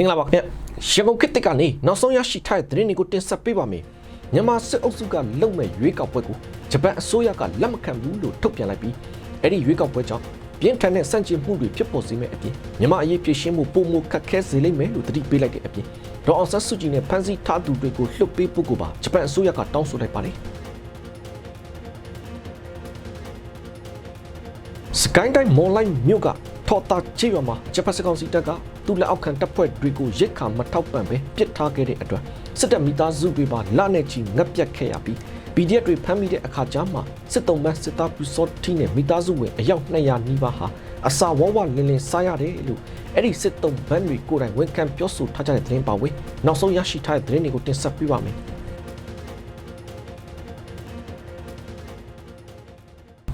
မင်္ဂလာပါခင်ဗျရန်ကုန်ခေတ်တစ်ကနေနောက်ဆုံးရရှိထားတဲ့သတင်းတွေကိုတင်ဆက်ပေးပါမယ်မြန်မာစစ်အုပ်စုကလုံမဲ့ရွေးကောက်ပွဲကိုဂျပန်အစိုးရကလက်မခံဘူးလို့ထုတ်ပြန်လိုက်ပြီးအဲ့ဒီရွေးကောက်ပွဲကြောင့်ပြင်းထန်တဲ့စန့်ကျင်မှုတွေဖြစ်ပေါ်စေမဲ့အပြင်မြန်မာအရေးဖြည့်ရှင်းမှုပုံမခက်ခဲစေလိမ့်မယ်လို့တတိပေးလိုက်တဲ့အပြင်ဒေါ်အောင်ဆန်းစုကြည်နဲ့ဖမ်းဆီးထားသူတွေကိုလှုပ်ပေးဖို့ကိုပါဂျပန်အစိုးရကတောင်းဆိုလိုက်ပါတယ်စကိုင်းတိုင်းမွန်လိုင်းမြို့က ထော်တာချေရွာမှာဂျပန်စကောင်စီတပ်ကသူ့လက်အောက်ခံတပ်ဖွဲ့တွေကိုရိတ်ခါမထောက်ပံ့ပဲပစ်ထားခဲ့တဲ့အတွက်စစ်တပ်မိသားစုတွေပါလနဲ့ချီငတ်ပြတ်ခဲ့ရပြီး PDF တွေဖမ်းမိတဲ့အခါကျမှစစ်တုံးမစစ်သားပူစောတီနဲ့မိသားစုဝင်အယောက်200နီးပါးဟာအစာဝဝလင်းလင်းစားရတယ်လို့အဲ့ဒီစစ်တုံးဘန်းတွေကိုယ်တိုင်ဝန်ခံပြောဆိုထားကြတဲ့သတင်းပါဝေးနောက်ဆုံးရရှိထားတဲ့သတင်းတွေကိုတင်ဆက်ပေးပါမယ်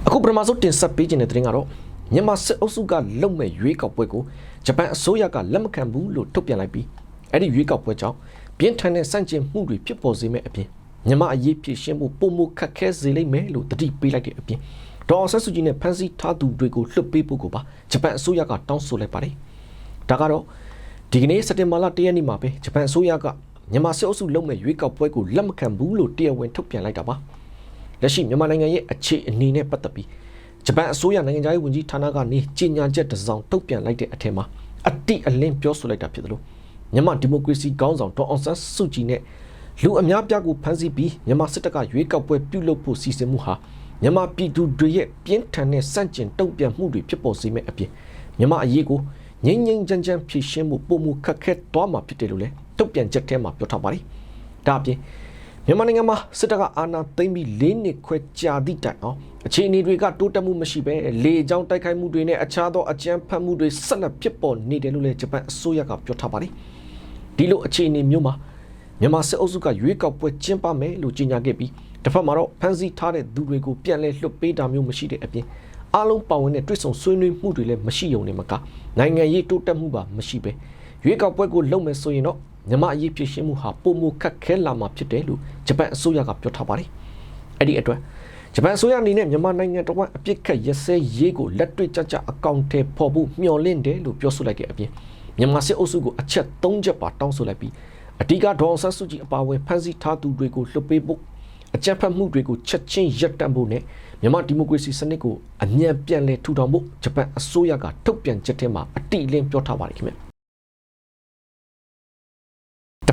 အခုပထမဆုံးတင်ဆက်ပေးခြင်းတဲ့သတင်းကတော့ မြန်မာစစ်အုပ်စုကလုံမဲ့ရွေးကောက်ပွဲကိုဂျပန်အစိုးရကလက်မခံဘူးလို့ထုတ်ပြန်လိုက်ပြီးအဲ့ဒီရွေးကောက်ပွဲကြောင့်ပြင်းထန်တဲ့စန့်ကျင်မှုတွေဖြစ်ပေါ်စေမဲ့အပြင်မြန်မာအရေးဖြစ်ရှင်းဖို့ပုံမခက်ခဲစေလိမ့်မယ်လို့တတိပေးလိုက်တဲ့အပြင်ဒေါ်အောင်ဆန်းစုကြည်နဲ့ဖမ်းဆီးထားသူတွေကိုလွှတ်ပေးဖို့ကိုပါဂျပန်အစိုးရကတောင်းဆိုလိုက်ပါတယ်ဒါကတော့ဒီကနေ့စက်တင်ဘာလ၁ရက်နေ့မှာပဲဂျပန်အစိုးရကမြန်မာစစ်အုပ်စုလုံမဲ့ရွေးကောက်ပွဲကိုလက်မခံဘူးလို့တရားဝင်ထုတ်ပြန်လိုက်တာပါလက်ရှိမြန်မာနိုင်ငံရဲ့အခြေအနေနဲ့ပတ်သက်ပြီး ဂျပန်အစိုးရနိုင်ငံသားရေးဝန်ကြီးဌာနကနေကြေညာချက်တစ်စောင်ထုတ်ပြန်လိုက်တဲ့အထက်မှာအတိအလင်းပြောဆိုလိုက်တာဖြစ်တယ်လို့မြန်မာဒီမိုကရေစီခေါင်းဆောင်ဒေါ်အောင်ဆန်းစုကြည်နဲ့လူအများပြားကိုဖမ်းဆီးပြီးမြန်မာစစ်တပ်ကရွေးကောက်ပွဲပြုလုပ်ဖို့စီစဉ်မှုဟာမြန်မာပြည်သူတွေရဲ့ပြင်းထန်တဲ့စန့်ကျင်တုံ့ပြန်မှုတွေဖြစ်ပေါ်စေမဲ့အပြင်မြန်မာအရေးကိုငြိမ့်ငြိမ့်ချမ်းချမ်းဖြေရှင်းမှုပုံမှုခက်ခဲသွားမှာဖြစ်တယ်လို့လည်းထုတ်ပြန်ချက်ထဲမှာပြောထားပါတယ်။ဒါအပြင် မြန်မာနိုင်ငံမှာစစ်တပ်ကအာဏာသိမ်းပြီး၄နှစ်ခွဲကြာသည့်တိုင်အောင်အခြေအနေတွေကတိုးတက်မှုမရှိဘဲလေကြောင်းတိုက်ခိုက်မှုတွေနဲ့အခြားသောအကြမ်းဖက်မှုတွေဆက်လက်ဖြစ်ပေါ်နေတယ်လို့လည်းဂျပန်အစိုးရကပြောထားပါတယ်။ဒီလိုအခြေအနေမျိုးမှာမြန်မာစစ်အုပ်စုကရွေးကောက်ပွဲကျင်းပမယ်လို့ကြေညာခဲ့ပြီးတစ်ဖက်မှာတော့ဖမ်းဆီးထားတဲ့သူတွေကိုပြန်လဲလွှတ်ပေးတာမျိုးမရှိတဲ့အပြင်အားလုံးပါဝင်တဲ့တွေ့ဆုံဆွေးနွေးမှုတွေလည်းမရှိုံနဲ့မကနိုင်ငံရေးတိုးတက်မှုပါမရှိပဲရွေးကောက်ပွဲကိုလုပ်မယ်ဆိုရင်တော့ မြန်မာအရေးဖြစ်ရှင်းမှုဟာပုံမခက်ခဲလာမှာဖြစ်တယ်လို့ဂျပန်အစိုးရကပြောထားပါတယ်။အဲ့ဒီအတွက်ဂျပန်အစိုးရအနေနဲ့မြန်မာနိုင်ငံတော်ဝန်အပြစ်ခတ်ရစဲရေးကိုလက်တွေ့ကြကြအကောင့်ထဲပေါ်ဖို့မျှော်လင့်တယ်လို့ပြောဆိုလိုက်တဲ့အပြင်မြန်မာစစ်အုပ်စုကိုအချက်၃ချက်ပါတောင်းဆိုလိုက်ပြီးအဓိကဒေါအောင်ဆန်းစုကြည်အပါအဝင်ဖမ်းဆီးထားသူတွေကိုလွှတ်ပေးဖို့အကြမ်းဖက်မှုတွေကိုချက်ချင်းရပ်တန့်ဖို့နဲ့မြန်မာဒီမိုကရေစီစနစ်ကိုအမြန်ပြန်လည်ထူထောင်ဖို့ဂျပန်အစိုးရကထုတ်ပြန်ချက်ထဲမှာအတိအလင်းပြောထားပါတယ်ခင်ဗျ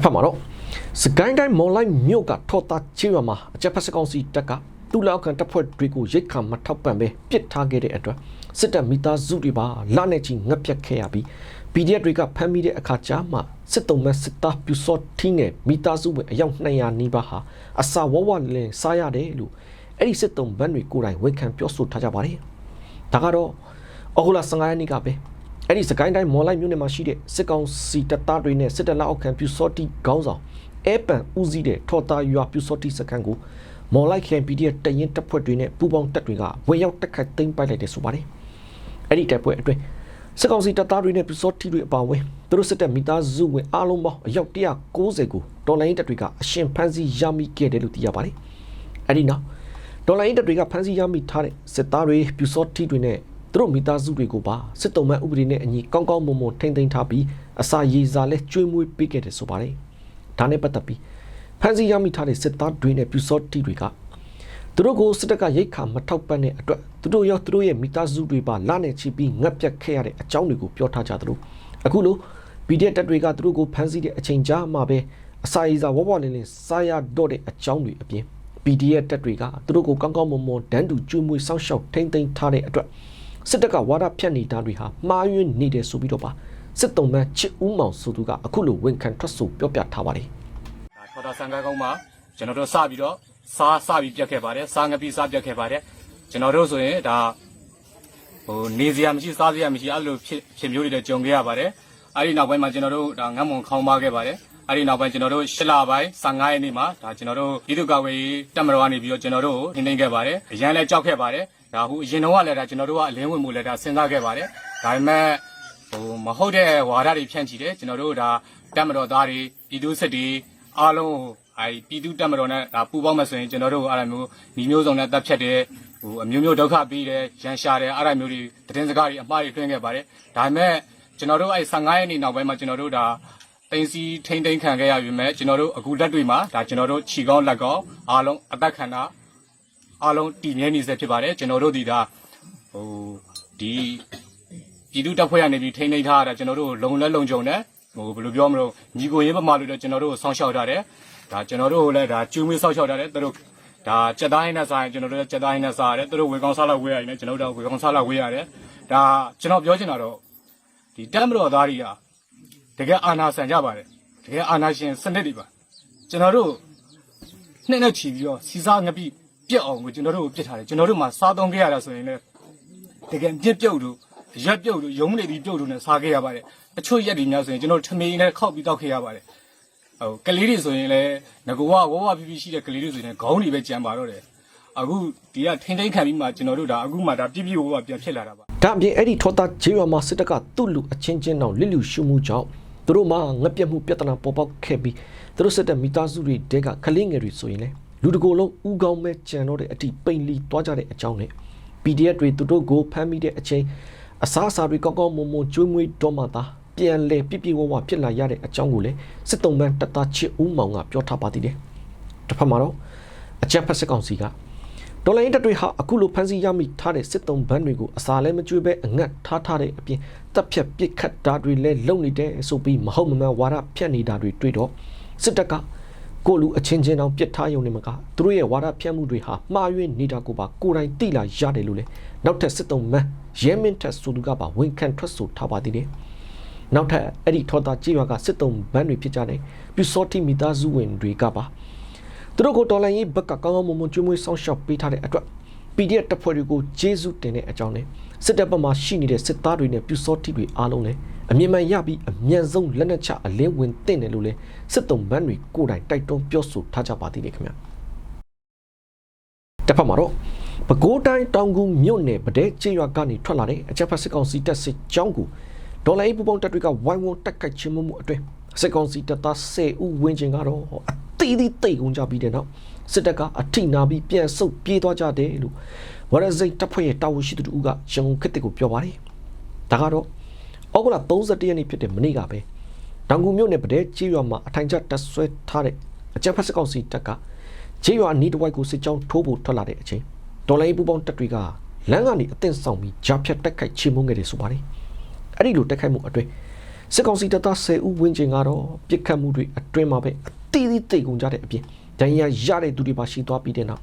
တစ်ဖက်မှာတော့စကိုင်းတိုင်းမော်လိုက်မြို့ကထော်တာချေးရွာမှာအကြမ်းဖက်စကောင်စီတပ်ကသူ့လက်အောက်ခံတပ်ဖွဲ့တွေကိုရိတ်ခါမထောက်ပံ့ပဲပစ်ထားခဲ့တဲ့အတွက်စစ်တပ်မိသားစုတွေပါလက်နဲ့ချီငတ်ပြတ်ခဲ့ရပြီး PDF တွေကဖမ်းမိတဲ့အခါကျမှစစ်တုံးမဲ့စစ်သားပြူစောထင်းနဲ့မိသားစုဝင်အယောက်200နီးပါးဟာအစာဝဝလင်းစားရတယ်လို့အဲ့ဒီစစ်တုံးဘန်းတွေကိုယ်တိုင်ဝန်ခံပြောဆိုထားကြပါတယ်။ဒါကတော့အော်ဂူလာ15ရက်နေ့ကပဲ အဲ့ဒီစကိုင်းတိုင်းမော်လိုက်မြို့နယ်မှာရှိတဲ့စစ်ကောင်စီတပ်သားတွေနဲ့စစ်တပ်လက်အောက်ခံပြူစောတီခေါင်းဆောင်အဲပန်ဦးစီးတဲ့ထော်တာရွာပြူစောတီစခန်းကိုမော်လိုက်ခင် PDF တရင်တပ်ဖွဲ့တွေနဲ့ပူးပေါင်းတပ်တွေကဝင်ရောက်တက်ခတ်သိမ်းပိုက်လိုက်တယ်ဆိုပါတယ်။အဲ့ဒီတပ်ဖွဲ့အတွင်းစစ်ကောင်စီတပ်သားတွေနဲ့ပြူစောတီတွေအပါအဝင်သူတို့စစ်တပ်မိသားစုဝင်အားလုံးပေါင်းအယောက်190ကိုဒေါ်လာရင်းတပ်တွေကအရှင်ဖမ်းဆီးရမိခဲ့တယ်လို့သိရပါတယ်။အဲ့ဒီနောက်ဒေါ်လာရင်းတပ်တွေကဖမ်းဆီးရမိထားတဲ့စစ်သားတွေပြူစောတီတွေနဲ့ သူတို့မိသားစုတွေကိုပါစစ်တုံးမှန်ဥပဒေနဲ့အညီကောင်းကောင်းမွန်မွန်ထိမ့်သိမ်းထားပြီးအစာရေစာလဲကျွေးမွေးပေးခဲ့တယ်ဆိုပါတယ်။ဒါနဲ့ပတ်သက်ပြီးဖမ်းဆီးရမိထားတဲ့စစ်သားတွေနဲ့ပြူစောတီတွေကသူတို့ကိုစစ်တပ်ကရိတ်ခါမထောက်ပံ့တဲ့အတွက်သူတို့ရောသူတို့ရဲ့မိသားစုတွေပါလာနေချပြီးငတ်ပြတ်ခဲ့ရတဲ့အကြောင်းတွေကိုပြောထားကြသလိုအခုလို PDF တပ်တွေကသူတို့ကိုဖမ်းဆီးတဲ့အချိန်ကြာမှပဲအစာရေစာဝဝလင်းလင်းစားရတော့တဲ့အကြောင်းတွေအပြင် PDF တပ်တွေကသူတို့ကိုကောင်းကောင်းမွန်မွန်ဒန်းတူကျွေးမွေးစောင့်ရှောက်ထိမ့်သိမ်းထားတဲ့အတွက် စစ်တပ်ကဝါဒဖြတ်နေတာတွေဟာမှားယွင်းနေတယ်ဆိုပြီးတော့ပါစစ်တုံးမန်းချစ်ဦးမောင်ဆိုသူကအခုလိုဝန်ခံထွက်ဆိုပြောပြထားပါတယ်ဒါထော်တာဆန်ကားကောင်းမှာကျွန်တော်တို့စပြီးတော့စားစပြီးပြတ်ခဲ့ပါတယ်စားငပိစားပြတ်ခဲ့ပါတယ်ကျွန်တော်တို့ဆိုရင်ဒါဟိုနေစရာမရှိစားစရာမရှိအဲ့လိုဖြစ်ဖြစ်မျိုးတွေလည်းကြုံခဲ့ရပါတယ်အဲ့ဒီနောက်ပိုင်းမှာကျွန်တော်တို့ဒါငတ်မွန်ခေါင်းပါခဲ့ပါတယ်အဲ့ဒီနောက်ပိုင်းကျွန်တော်တို့ရှစ်လပိုင်း15ရက်နေ့မှာဒါကျွန်တော်တို့ပြည်သူ့ကာကွယ်ရေးတပ်မတော်ကနေပြီးတော့ကျွန်တော်တို့ကိုနှိမ့်နှိမ့်ခဲ့ပါတယ်အရန်လည်းကြောက်ခဲ့ပါတယ် ဒါဟိုအရင်တော့ကလည်းဒါကျွန်တော်တို့ကအလင်းဝင်မှုလည်းဒါစဉ်းစားခဲ့ပါတယ်ဒါပေမဲ့ဟိုမဟုတ်တဲ့ဝါဒတွေဖြန့်ချီတယ်ကျွန်တော်တို့ဒါတက်မတော်သားတွေပြည်သူစစ်တွေအားလုံးအဲပြည်သူတက်မတော်နဲ့ဒါပူပေါင်းမှဆိုရင်ကျွန်တော်တို့အဲ့လိုမျိုးညီမျိုးစုံနဲ့တပ်ဖြတ်တယ်ဟိုအမျိုးမျိုးဒုက္ခပေးတယ်ရန်ရှာတယ်အဲ့လိုမျိုးတွေသတင်းစကားတွေအမှားတွေတွင်းခဲ့ပါတယ်ဒါပေမဲ့ကျွန်တော်တို့အဲ့15ရက်နေ့နောက်ပိုင်းမှာကျွန်တော်တို့ဒါဟတင်စီထိမ့်သိမ်းခံခဲ့ရပြီမဲ့ကျွန်တော်တို့အခုလက်တွေမှာဒါကျွန်တော်တို့ခြီကောင်းလက်ကောင်းအားလုံးအသက်ခံတာ အားလုံးတည်မြဲနေစေဖြစ်ပါတယ်ကျွန်တော်တို့ဒီဒါဟိုဒီပြည်သူတပ်ဖွဲ့ရနေပြီးထိမ့်သိမ်းထားရတာကျွန်တော်တို့လုံလက်လုံခြုံတယ်ဟိုဘယ်လိုပြောမလို့ညီကိုရေးပမာလို့တော့ကျွန်တော်တို့ဆောင်းလျှောက်ထားတယ်ဒါကျွန်တော်တို့လည်းဒါကျူးမွေးဆောက်လျှောက်ထားတယ်သူတို့ဒါစက်သားဟင်းနဲ့စားရင်ကျွန်တော်တို့လည်းစက်သားဟင်းနဲ့စားရတယ်သူတို့ဝေကောင်းစားလောက်ဝေးရတယ်ကျွန်တော်တို့ဝေကောင်းစားလောက်ဝေးရတယ်ဒါကျွန်တော်ပြောချင်တာတော့ဒီတက်မတော်သားတွေကတကယ်အာနာဆန်ကြပါတယ်တကယ်အာနာရှင်စနစ်တွေပါကျွန်တော်တို့နှစ်နဲ့ချီပြီးတော့စီစားငပိ ပြက်အောင်ကိုကျွန်တော်တို့ကိုပြစ်ထားတယ်ကျွန်တော်တို့မှာစားသုံးခဲ့ရတာဆိုရင်လည်းတကယ်ပြက်ပြုတ်တို့ရက်ပြုတ်တို့ရုံးနေပြီးပြုတ်တို့နဲ့စားခဲ့ရပါတယ်တချို့ရက်တွေများဆိုရင်ကျွန်တော်တို့ထမင်းနဲ့ခောက်ပြီးတောက်ခဲ့ရပါတယ်ဟိုကလေးတွေဆိုရင်လည်းငကောဝဝဝပြပြရှိတဲ့ကလေးတွေဆိုရင်ခေါင်းတွေပဲကြံပါတော့တယ်အခုဒီကထိမ့်သိမ့်ခံပြီးမှကျွန်တော်တို့ဒါအခုမှဒါပြပြဝဝပြန်ဖြစ်လာတာပါဒါအပြင်အဲ့ဒီထောသားဂျေးရွာမှာစစ်တပ်ကသူ့လူအချင်းချင်းတောင်လစ်လူရှုမှုကြောင့်သူတို့မှာငပြက်မှုပြဿနာပေါ်ပေါက်ခဲ့ပြီးသူတို့စစ်တပ်မိသားစုတွေတဲကကလေးငယ်တွေဆိုရင်လေ လူတကိုယ်လုံးဥကောင်းမဲ့ကြံတော့တဲ့အထိပိန်လီသွားကြတဲ့အကြောင်းနဲ့ PDF တွေသူတို့ကိုဖမ်းမိတဲ့အချိန်အစားအစာတွေကောင်းကောင်းမွန်မွန်ကျွေးမွေးတော့မှသာပြန်လဲပြပြဝဝဖြစ်လာရတဲ့အကြောင်းကိုလေစစ်တုံးမန်းတသားချစ်ဦးမောင်ကပြောထားပါသေးတယ်တစ်ဖက်မှာတော့အကြက်ဖက်စစ်ကောင်စီကဒေါ်လာရင်းတပ်တွေဟာအခုလိုဖမ်းဆီးရမိထားတဲ့စစ်တုံးဘန်းတွေကိုအစာလည်းမကျွေးပဲအငတ်ထားထားတဲ့အပြင်တပ်ဖြတ်ပစ်ခတ်တာတွေလည်းလုပ်နေတယ်ဆိုပြီးမဟုတ်မမှန်ဝါဒဖြတ်နေတာတွေတွေ့တော့စစ်တပ်က ကိုလူအချင်းချင်းတောင်ပြစ်ထားရုံနဲ့မကသူတို့ရဲ့ဝါဒဖြတ်မှုတွေဟာမှားယွင်းနေတာကိုပါကိုယ်တိုင်သိလာရတယ်လို့လေနောက်ထပ်စစ်တုံးမန်းရဲမင်းထက်ဆိုသူကပါဝန်ခံထွက်ဆိုထားပါသေးတယ်နောက်ထပ်အဲ့ဒီထော်တာကြေးရွာကစစ်တုံးဘန်းတွေဖြစ်ကြတဲ့ပြူစောတိမိသားစုဝင်တွေကပါသူတို့ကိုတော်လိုင်းရေးဘက်ကကောင်းကောင်းမွန်မွန်ကျွေးမွေးဆောင်ရှောက်ပေးထားတဲ့အတွက် PDF တပ်ဖွဲ့တွေကိုဂျေဇုတင်တဲ့အကြောင်းနဲ့စစ်တပ်ဘက်မှရှိနေတဲ့စစ်သားတွေနဲ့ပြူစောတိတွေအားလုံးလည်းအမြင့်မှန်ရပြီးအမြန်ဆုံးလက်နက်ချအလင်းဝင်တင်တယ်လို့လည်းစစ်တုံးဘန်းတွေကိုယ်တိုင်တိုက်တွန်းပြောဆိုထားကြပါသေးတယ်ခင်ဗျာတစ်ဖက်မှာတော့ပဲခူးတိုင်းတောင်ကူမြို့နယ်ဗဒဲကျေးရွာကနေထွက်လာတဲ့အချက်ဖက်စစ်ကောင်စီတပ်စစ်ကြောင်းကိုဒေါ်လာရေးပူပေါင်းတပ်တွေကဝိုင်းဝန်းတိုက်ခိုက်ခြင်းမှုမှုအတွင်းစစ်ကောင်စီတပ်သား10ဦးဝန်းကျင်ကတော့အ သီးသီးတိတ်ကုန်ကြပြီးတဲ့နောက်စစ်တပ်ကအထိနာပြီးပြန်ဆုတ်ပြေးသွားကြတယ်လို့ဝရစိတ်တပ်ဖွဲ့ရဲ့တာဝန်ရှိသူတို့ကရန်ကုန်ခေတ်ကိုပြောပါတယ်ဒါကတော့ဩဂုတ်လ31ရက်နေ့ဖြစ်တဲ့မနေ့ကပဲတောင်ကူမြို့နယ်ဗဒဲကျေးရွာမှာအထိုင်ကျတပ်ဆွဲထားတဲ့အချက်ဖက်စစ်ကောင်စီတပ်ကခြေရွာအနီးတစ်ဝိုက်ကိုစစ်ကြောင်းထိုးဖို့ထွက်လာတဲ့အချိန်ဒေါ်လာရေးပူပေါင်းတပ်တွေကလမ်းကနေအသင့်ဆောင်ပြီးဂျာဖြတ်တက်ခိုက်ချေမှုန်းခဲ့တယ်ဆိုပါတယ်။အဲ့ဒီလိုတက်ခိုက်မှုအတွင်းစစ်ကောင်စီတပ်သား10ဦးဝန်းကျင်ကတော့ပြစ်ခတ်မှုတွေအတွင်းမှာပဲအ သီးသီးတိတ်ကုန်ကြတဲ့အပြင်ဒဏ်ရာရတဲ့သူတွေပါရှိသွားပြီးတဲ့နောက်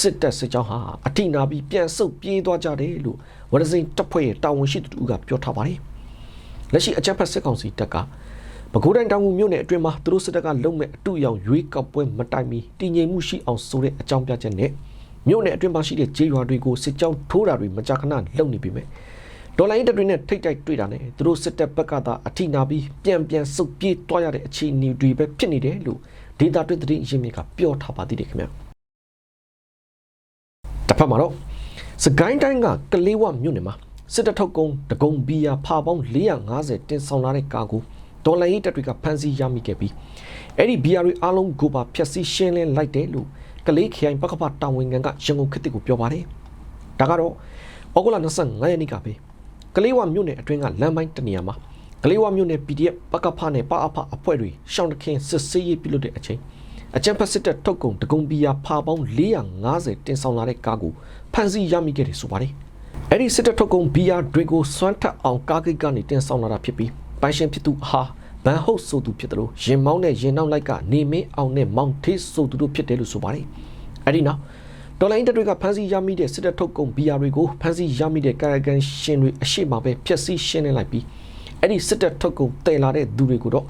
စစ်တပ်စစ်ကြောင်းဟာအထိနာပြီးပြန်ဆုတ်ပြေးသွားကြတယ်လို့ဝရစိန်တပ်ဖွဲ့ရဲ့တာဝန်ရှိသူတို့ကပြောထားပါတယ်။လက်ရှိအကြမ်းဖက်စစ်ကောင်စီတပ်ကပဲခူးတိုင်းတောင်ငူမြို့နယ်အတွင်းမှာသူတို့စစ်တပ်ကလုံမဲ့အတူရောင်ရွေးကောက်ပွဲမတိုင်မီတည်ငြိမ်မှုရှိအောင်ဆိုတဲ့အကြောင်းပြချက်နဲ့မြို့နယ်အတွင်းမှာရှိတဲ့ဂျေးရွာတွေကိုစစ်ကြောင်းထိုးတာတွေမကြာခဏလုပ်နေပြီမဲ့ ဒေါ်လာရင်းတပ်တွေနဲ့ထိတ်တိုက်တွေ့တာနဲ့သူတို့စစ်တပ်ဘက်ကသာအထိနာပြီးပြန်ပြန်စုပ်ပြေးတွားရတဲ့အခြေအနေတွေပဲဖြစ်နေတယ်လို့ဒေတာတွေ့တဲ့ရင်းမြစ်ကပြောထားပါသေးတယ်ခင်ဗျာတစ်ဖက်မှာတော့စကိုင်းတိုင်းကကလေးဝမြို့နယ်မှာစစ်တပ်ထုတ်ကုန်းတကုံဘီယာဖာပေါင်း450တင်ဆောင်လာတဲ့ကားကိုဒေါ်လာရေးတပ်တွေကဖမ်းဆီးရမိခဲ့ပြီးအဲ့ဒီ BR တွေအားလုံးကိုပါဖျက်ဆီးရှင်းလင်းလိုက်တယ်လို့ကလေးခရိုင်ပကပတာဝန်ခံကရန်ကုန်ခေတ်ကိုပြောပါတယ်။ဒါကတော့ဩဂုတ်လ25ရက်နေ့ကပဲ ကလေးဝမြို့နယ်အတွင်းကလမ်းပိုင်းတနေရာမှာကလေးဝမြို့နယ် PDF ပကဖနဲ့ပအဖအဖွဲ့တွေရှောင်းတခင်စစ်ဆေးရေးပြုလုပ်တဲ့အချိန်အကြံဖက်စစ်တပ်ထုတ်ကုန်တကုံဘီယာဖာပေါင်း450တင်ဆောင်လာတဲ့ကားကိုဖမ်းဆီးရမိခဲ့တယ်ဆိုပါတယ်။အဲ့ဒီစစ်တပ်ထုတ်ကုန်ဘီယာတွေကိုစွမ်းထက်အောင်ကားကိတ်ကနေတင်ဆောင်လာတာဖြစ်ပြီးပိုင်ရှင်ဖြစ်သူဟာဘန်ဟုတ်ဆိုသူဖြစ်တယ်လို့ရင်မောင်းနဲ့ရင်နောက်လိုက်ကနေမင်းအောင်နဲ့မောင်ထေးဆိုသူတို့ဖြစ်တယ်လို့ဆိုပါတယ်။အဲ့ဒီနောက် ဒေါ်လာအင်တပ်တွေကဖမ်းဆီးရမိတဲ့စစ်တပ်ထုတ်ကုန်ဘီယာတွေကိုဖမ်းဆီးရမိတဲ့ကာယကံရှင်တွေအရှိမပဲဖျက်ဆီးရှင်းနေလိုက်ပြီးအဲ့ဒီစစ်တပ်ထုတ်ကုန်တည်လာတဲ့သူတွေကိုတော့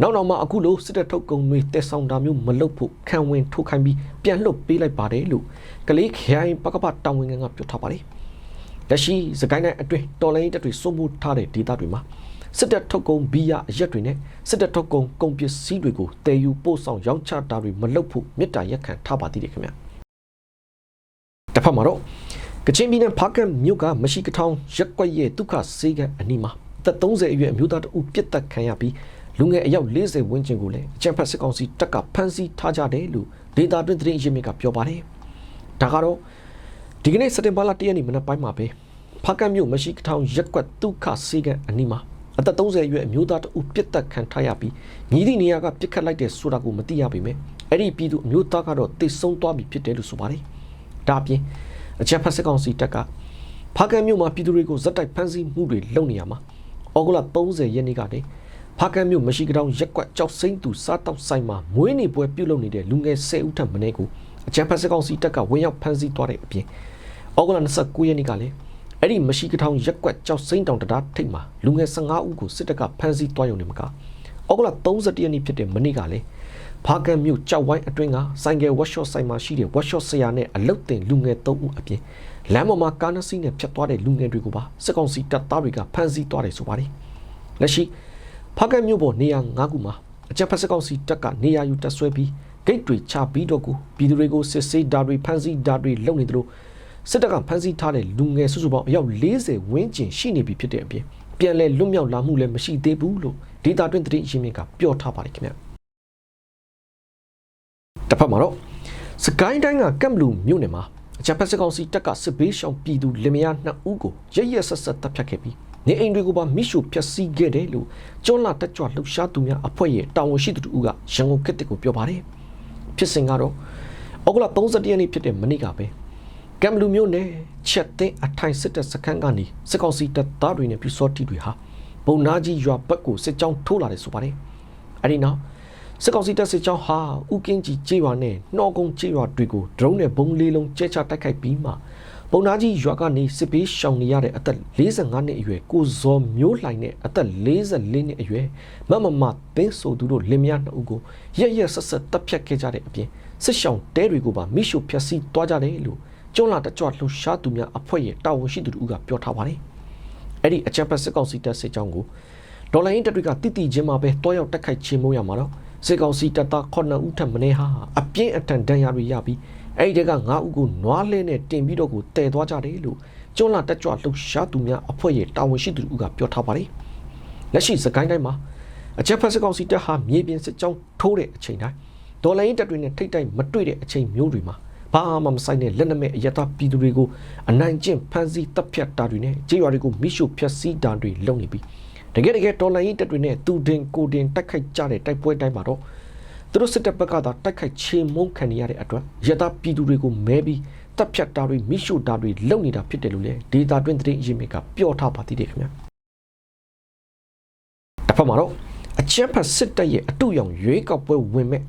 နောက်နောက်မှာအခုလိုစစ်တပ်ထုတ်ကုန်တွေတက်ဆောင်တာမျိုးမလုပ်ဖို့ခံဝင်ထိုးခိုင်းပြီးပြန်လှုပ်ပေးလိုက်ပါတယ်လို့ကလေးခိုင်ပကပတာဝန်ခံကပြောထားပါတယ်။လက်ရှိစကိုင်းတိုင်းအတွင်းတော်လိုင်းတပ်တွေစိုးမိုးထားတဲ့ဒေသတွေမှာစစ်တပ်ထုတ်ကုန်ဘီယာအရက်တွေနဲ့စစ်တပ်ထုတ်ကုန်ကုန်ပစ္စည်းတွေကိုတည်ယူပို့ဆောင်ရောင်းချတာတွေမလုပ်ဖို့မြစ်တာရက်ခံထားပါသေးတယ်ခင်ဗျာ။တစ် ဖက်မှာတော့ကချင်ပြည်နယ်ဖားကန့်မြို့ကမရှိကထောင်ရက်ကွက်ရဲ့ဒုက္ခဆေးကအနီးမှာသက်30အရွယ်အမျိုးသားတဦးပြစ်တက်ခံရပြီးလူငယ်အယောက်40ဝန်းကျင်ကိုလည်းအကြံဖတ်စစ်ကောင်စီတပ်ကဖမ်းဆီးထားကြတယ်လို့ဒေတာတွင်သတင်းရင်းမြစ်ကပြောပါတယ်။ဒါကတော့ဒီကနေ့စက်တင်ဘာလ1ရက်နေ့မနက်ပိုင်းမှာပဲဖားကန့်မြို့မရှိကထောင်ရက်ကွက်ဒုက္ခဆေးကအနီးမှာအသက်30အရွယ်အမျိုးသားတဦးပြစ်တက်ခံထားရပြီးညီသည့်နေရာကပြစ်ခတ်လိုက်တဲ့ဆိုတာကိုမသိရပေမဲ့အဲ့ဒီပြည်သူအမျိုးသားကတော့တိတ်ဆုံးသွားပြီဖြစ်တယ်လို့ဆိုပါတယ်။ ဒါအပြင်အချက်ဖက်စစ်ကောင်စီတပ်ကဖားကံမြို့မှာပြည်သူတွေကိုဇက်တိုက်ဖမ်းဆီးမှုတွေလုပ်နေရမှာဩဂုတ်လ30ရက်နေ့ကနေဖားကံမြို့မရှိကတောင်ရက်ကွက်ကြောက်စိမ့်သူစားတောက်ဆိုင်မှာမွေးနေ့ပွဲပြုလုပ်နေတဲ့လူငယ်10ဦးထပ်မင်းကိုအချက်ဖက်စစ်ကောင်စီတပ်ကဝင်ရောက်ဖမ်းဆီးသွားတဲ့အပြင်ဩဂုတ်လ29ရက်နေ့ကလည်းအဲ့ဒီမရှိကထောင်ရက်ကွက်ကြောက်စိမ့်တောင်တရားထိပ်မှာလူငယ်15ဦးကိုစစ်တပ်ကဖမ်းဆီးသွားရုံနဲ့မကဩဂုတ်လ31ရက်နေ့ဖြစ်တဲ့မနေ့ကလည်း ဖားကံမြို့ကြောက်ဝိုင်းအတွင်းကဆိုင်ကယ်ဝက်ရှော့ဆိုင်မှာရှိတဲ့ဝက်ရှော့ဆရာနဲ့အလုတ်တင်လူငယ်3ဦးအပြင်လမ်းပေါ်မှာကားနှစ်စီးနဲ့ဖြတ်သွားတဲ့လူငယ်တွေကိုပါစစ်ကောင်စီတပ်သားတွေကဖမ်းဆီးသွားတယ်ဆိုပါတယ်လက်ရှိဖားကံမြို့ပေါ်နေရာ9ခုမှာအကြမ်းဖက်စစ်ကောင်စီတပ်ကနေရာယူတပ်ဆွဲပြီးဂိတ်တွေချပြီးတော့ကိုပြည်သူတွေကိုစစ်ဆေးဓာတ်တွေဖမ်းဆီးဓာတ်တွေလုပ်နေသလိုစစ်တပ်ကဖမ်းဆီးထားတဲ့လူငယ်စုစုပေါင်းအယောက်40ဝန်းကျင်ရှိနေပြီဖြစ်တဲ့အပြင်ပြန်လည်လွတ်မြောက်လာမှုလည်းမရှိသေးဘူးလို့ဒေတာတွင်သတင်းရင်းမြစ်ကပြောထားပါတယ်ခင်ဗျ တစ်ဖက်မှာတော့စကိုင်းတိုင်းကကမ်ဘလူမြို့နယ်မှာအကြမ်းဖက်စစ်ကောင်စီတပ်ကစစ်ဘေးရှောင်ပြည်သူလင်မယားနှစ်ဦးကိုရရဆက်ဆက်တပ်ဖြတ်ခဲ့ပြီးနေအိမ်တွေကိုပါမိရှုဖျက်ဆီးခဲ့တယ်လို့ကျွန်းလာတက်ကြွလှုပ်ရှားသူများအဖွဲ့ရဲ့တာဝန်ရှိသူတို့ကရန်ကုန်ခေတ်ကိုပြောပါတယ်ဖြစ်စဉ်ကတော့ဩဂုတ်လ31ရက်နေ့ဖြစ်တဲ့မနေ့ကပဲကမ်ဘလူမြို့နယ်ချက်သိန်းအထိုင်စစ်တပ်စခန်းကနေစစ်ကောင်စီတပ်သားတွေနဲ့ပြူစောတိတွေဟာပုံနာကြီးရွာဘက်ကိုစစ်ကြောင်းထိုးလာတယ်ဆိုပါတယ်အဲဒီနောက် စစ်ကောင်စီတပ်စစ်ကြောင်းဟာဥကင်းကြီးကျေးရွာနဲ့နှောကုန်းကျေးရွာတွေကိုဒရုန်းနဲ့ဘုံလေးလုံးကျဲချတိုက်ခိုက်ပြီးမှပုံနာကြီးရွာကနေစစ်ပေးရှောင်နေရတဲ့အသက်45နှစ်အရွယ်ကိုဇော်မျိုးလှိုင်နဲ့အသက်44နှစ်အရွယ်မမမသင်းဆိုသူတို့လင်မယားနှစ်ဦးကိုရက်ရက်ဆက်ဆက်တပ်ဖြတ်ခဲ့ကြတဲ့အပြင်စစ်ရှောင်တဲတွေကိုပါမိရှုဖျက်ဆီးသွားကြတယ်လို့ကျွန်းလာတကြွလှူရှားသူများအဖွဲ့ရဲ့တာဝန်ရှိသူတို့ကပြောထားပါတယ်။အဲ့ဒီအကြမ်းဖက်စစ်ကောင်စီတပ်စစ်ကြောင်းကိုဒေါ်လာရင်းတပ်တွေကတိတိချင်းမှာပဲတွားရောက်တက်ခိုက်ချေမှုရမှာတော့ စစ်ကောင်စီတပ်သား9ဦးထပ်မင်းဟာအပြင်းအထန်ဒဏ်ရာတွေရပြီးအဲ့ဒီတက9ဦးကိုနွားလဲနဲ့တင်ပြီးတော့ကိုတည်သွားကြတယ်လို့ကျွန်းလာတက်ကြွလှူရှားသူများအဖွဲ့ရဲ့တာဝန်ရှိသူတို့ကပြောထားပါတယ်။လက်ရှိစကိုင်းတိုင်းမှာအကြမ်းဖက်စစ်ကောင်စီတပ်ဟာမြေပြင်စစ်ကြောင်းထိုးတဲ့အချိန်တိုင်းဒေါ်လာရင်းတပ်တွေနဲ့ထိတ်တိုက်မတွေ့တဲ့အချိန်မျိုးတွေမှာဘာမှမဆိုင်တဲ့လက်နက်မဲ့အယတာပြည်သူတွေကိုအနိုင်ကျင့်ဖမ်းဆီးတပ်ဖြတ်တာတွေနဲ့ကြေးရွာတွေကိုမိရှုဖျက်ဆီးတာတွေလုပ်နေပြီး တကယ်တကယ်ဒေါ်လာရင်းတပ်တွေနဲ့သူတင်ကိုတင်တိုက်ခိုက်ကြတဲ့တိုက်ပွဲတိုင်းမှာတော့သူတို့စစ်တပ်ဘက်ကသာတိုက်ခိုက်ချေမှုန်းခံနေရတဲ့အတွက်ယတာပြည်သူတွေကိုမဲပြီးတပ်ဖြတ်တာတွေမိရှုတာတွေလုပ်နေတာဖြစ်တယ်လို့လေဒေတာတွင်သတင်းရင်းမြစ်ကပြောထားပါသေးတယ်ခင်ဗျာတစ်ဖက်မှာတော့အချက်ဖတ်စစ်တပ်ရဲ့အတူရောင်ရွေးကောက်ပွဲဝင်မဲ့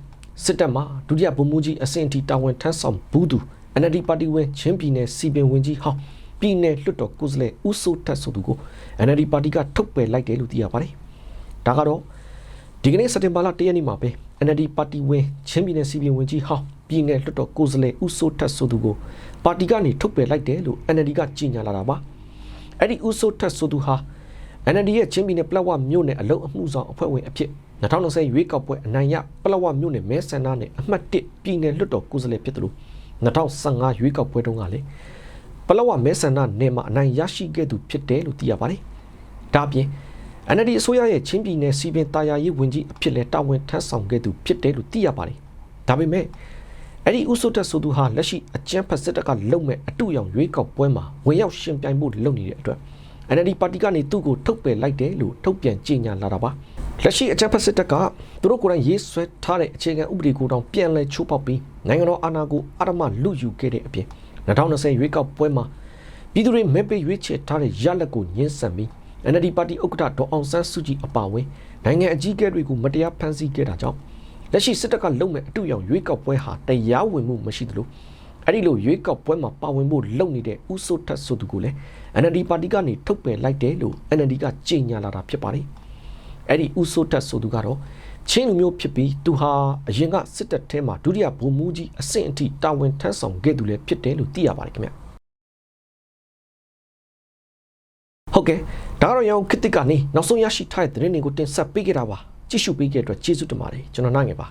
စစ်တပ်မှာဒုတိယဗိုလ်မှူးကြီးအဆင့်အထိတာဝန်ထမ်းဆောင်ဘူးသူ NLD ပါတီဝင်ချင်းပြည်နယ်စီပင်ဝင်ကြီးဟောင်း ပြည်နယ်လွှတ်တော်ကိုယ်စားလှယ်ဦးစိုးထက်ဆိုသူကို NLD ပါတီကထုတ်ပယ်လိုက်တယ်လို့သိရပါတယ်။ဒါကတော့ဒီကနေ့စက်တင်ဘာလ၁ရက်နေ့မှာပဲ NLD ပါတီဝင်ချင်းပြည်နယ်စီပင်ဝင်ကြီးဟောင်းပြည်နယ်လွှတ်တော်ကိုယ်စားလှယ်ဦးစိုးထက်ဆိုသူကိုပါတီကနေထုတ်ပယ်လိုက်တယ်လို့ NLD ကကြေညာလာတာပါ။အဲ့ဒီဦးစိုးထက်ဆိုသူဟာ NLD ရဲ့ချင်းပြည်နယ်ပလက်ဝမြို့နယ်အလုံအမှုဆောင်အဖွဲ့ဝင်အဖြစ်2020ရွေးကောက်ပွဲအနိုင်ရပလက်ဝမြို့နယ်မဲဆန္ဒနယ်အမှတ်1ပြည်နယ်လွှတ်တော်ကိုယ်စားလှယ်ဖြစ်တယ်လို့2015ရွေးကောက်ပွဲတုန်းကလည်း ပလက်ဝမဲဆန္ဒနယ်မှာအနိုင်ရရှိခဲ့သူဖြစ်တယ်လို့သိရပါတယ်။ဒါ့အပြင် NLD အစိုးရရဲ့ချင်းပြည်နယ်စီပင်တာယာရေးဝန်ကြီးအဖြစ်လဲတာဝန်ထမ်းဆောင်ခဲ့သူဖြစ်တယ်လို့သိရပါတယ်။ဒါပေမဲ့အဲ့ဒီဥဆုတက်ဆိုသူဟာလက်ရှိအကြမ်းဖက်စစ်တပ်ကလုံမဲ့အတူရောင်ရွေးကောက်ပွဲမှာဝင်ရောက်ရှင်ပြိုင်မှုလုပ်နေတဲ့အတွက် NLD ပါတီကနေသူ့ကိုထုတ်ပယ်လိုက်တယ်လို့ထုတ်ပြန်ကြေညာလာတာပါလက်ရှိအကြမ်းဖက်စစ်တပ်ကသူတို့ကိုယ်တိုင်ရေးဆွဲထားတဲ့အခြေခံဥပဒေကိုတောင်ပြန်လည်ချိုးဖောက်ပြီးနိုင်ငံတော်အာဏာကိုအာရမလူယူခဲ့တဲ့အပြင် 2020ရွေးကောက်ပွဲမှာပြည်သူတွေမဲပေးရွေးချယ်ထားတဲ့ရလက်ကိုညှင်းဆန်ပြီး NLD ပါတီဥက္ကဋ္ဌဒေါအောင်ဆန်းစုကြည်အပါအဝင်နိုင်ငံအကြီးအကဲတွေကိုမတရားဖမ်းဆီးခဲ့တာကြောင့်လက်ရှိစစ်တပ်ကလုံမဲ့အတူရောင်ရွေးကောက်ပွဲဟာတရားဝင်မှုမရှိသလိုအဲ့ဒီလိုရွေးကောက်ပွဲမှာပါဝင်ဖို့လုပ်နေတဲ့ဥဆိုထတ်ဆိုသူကိုလည်း NLD ပါတီကနေထုတ်ပယ်လိုက်တယ်လို့ NLD ကကြေညာလာတာဖြစ်ပါတယ်။အဲ့ဒီဥဆိုထတ်ဆိုသူကတော့ ချင်းလူမျိုးဖြစ်ပြီးသူဟာအရင်ကစစ်တပ်ထဲမှာဒုတိယဗိုလ်မှူးကြီးအဆင့်အထိတာဝန်ထမ်းဆောင်ခဲ့သူလည်းဖြစ်တယ်လို့သိရပါတယ်ခင်ဗျ။ဟုတ်ကဲ့ဒါကတော့ရောင်ခစ်တစ်ကနေနောက်ဆုံးရရှိထားတဲ့သတင်းတွေကိုတင်ဆက်ပေးခဲ့တာပါကြည့်ရှုပေးခဲ့တဲ့အတွက်ကျေးဇူးတင်ပါတယ်ကျွန်တော်နိုင်ငယ်ပါ